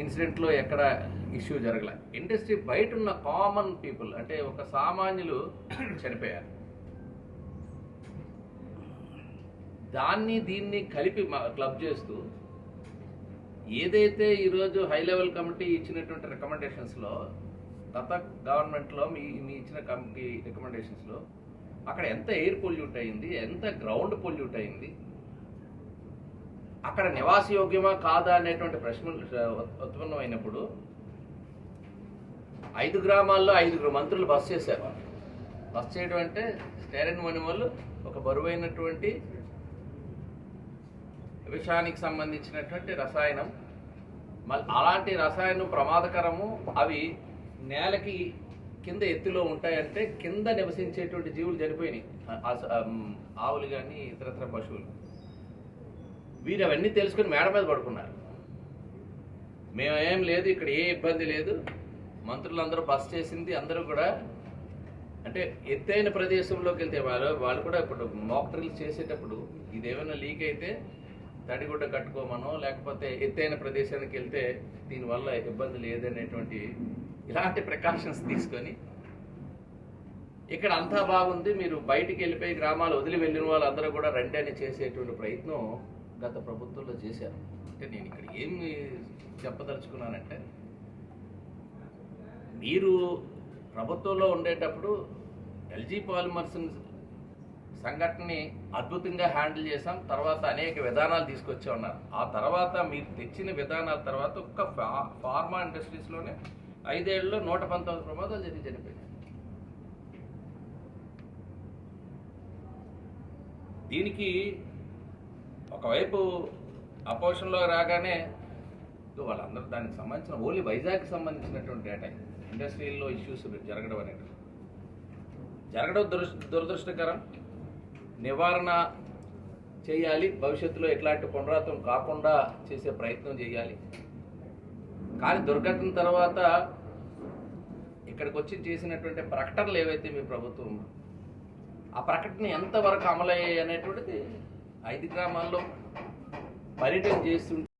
ఇన్సిడెంట్లో ఎక్కడ ఇష్యూ జరగలే. ఇండస్ట్రీ బయట ఉన్న కామన్ పీపుల్ అంటే ఒక సామాన్యులు చనిపోయారు. దాన్ని దీన్ని కలిపి క్లబ్ చేస్తూ ఏదైతే ఈరోజు హై లెవెల్ కమిటీ ఇచ్చినటువంటి రికమెండేషన్స్లో గత గవర్నమెంట్లో మీ మీ ఇచ్చిన కమిటీ రికమెండేషన్స్లో అక్కడ ఎంత ఎయిర్ పొల్యూట్ అయింది ఎంత గ్రౌండ్ పొల్యూట్ అయింది అక్కడ నివాసయోగ్యమా కాదా అనేటువంటి ప్రశ్నలు ఉత్పన్నమైనప్పుడు ఐదు గ్రామాల్లో ఐదుగురు మంత్రులు బస్ చేశారు. బస్ చేయడం అంటే స్టేరన్ మని వాళ్ళు ఒక బరువైనటువంటి విషానికి సంబంధించినటువంటి రసాయనం. మళ్ళీ అలాంటి రసాయనం ప్రమాదకరము. అవి నేలకి కింద ఎత్తులో ఉంటాయంటే కింద నివసించేటువంటి జీవులు చనిపోయినాయి. ఆ- ఆవులు కానీ ఇతరత్ర పశువులు. వీరు అవన్నీ తెలుసుకుని మేడ మీద పడుకున్నారు. మేమేం లేదు ఇక్కడ ఏ ఇబ్బంది లేదు. మంత్రులందరూ బస్ చేసింది అందరూ కూడా అంటే ఎత్తైన ప్రదేశంలోకి వెళ్తే వాళ్ళు వాళ్ళు కూడా ఇప్పుడు మాక్ డ్రిల్స్ చేసేటప్పుడు ఇదేమైనా లీక్ అయితే తడిగుడ్డ కట్టుకోమనో లేకపోతే ఎత్తైన ప్రదేశానికి వెళ్తే దీనివల్ల ఇబ్బంది లేదనేటువంటి ఇలాంటి ప్రికాషన్స్ తీసుకొని ఇక్కడ అంతా బాగుంది మీరు బయటికి వెళ్ళిపోయి గ్రామాలు వదిలి వెళ్ళిన వాళ్ళందరూ కూడా రండి అని చేసేటువంటి ప్రయత్నం గత ప్రభుత్వంలో చేశారు అంటే నేను ఇక్కడ ఏమి చెప్పదలుచుకున్నానంటే మీరు ప్రభుత్వంలో ఉండేటప్పుడు ఎల్జీ పాలిమర్స్ సంఘటనని అద్భుతంగా హ్యాండిల్ చేశాం. తర్వాత అనేక విధానాలు తీసుకొచ్చే ఉన్నారు ఆ తర్వాత మీరు తెచ్చిన విధానాల తర్వాత ఒక్క ఫా- ఫార్మా ఇండస్ట్రీస్లోనే ఐదేళ్ళలో నూట పంతొమ్మిది ప్రమాదాలు జరిగి చనిపోయాయి. దీనికి ఒకవైపు అపోజిషన్లో రాగానే వాళ్ళందరూ దానికి సంబంధించిన ఓన్లీ వైజాగ్కి సంబంధించినటువంటి డేటా ఇండస్ట్రీల్లో ఇష్యూస్ జరగడం అనేది జరగడం దురదృ దురదృష్టకరం. నివారణ చేయాలి. భవిష్యత్తులో ఎట్లాంటి పునరాత్వం కాకుండా చేసే ప్రయత్నం చేయాలి. కానీ దుర్ఘటన తర్వాత ఇక్కడికి వచ్చి చేసినటువంటి ప్రకటనలు ఏవైతే మీ ప్రభుత్వం ఆ ప్రకటన ఎంతవరకు అమలయ్యాయి అనేటువంటిది ఐదు గ్రామాల్లో పర్యటన చేస్తుంటే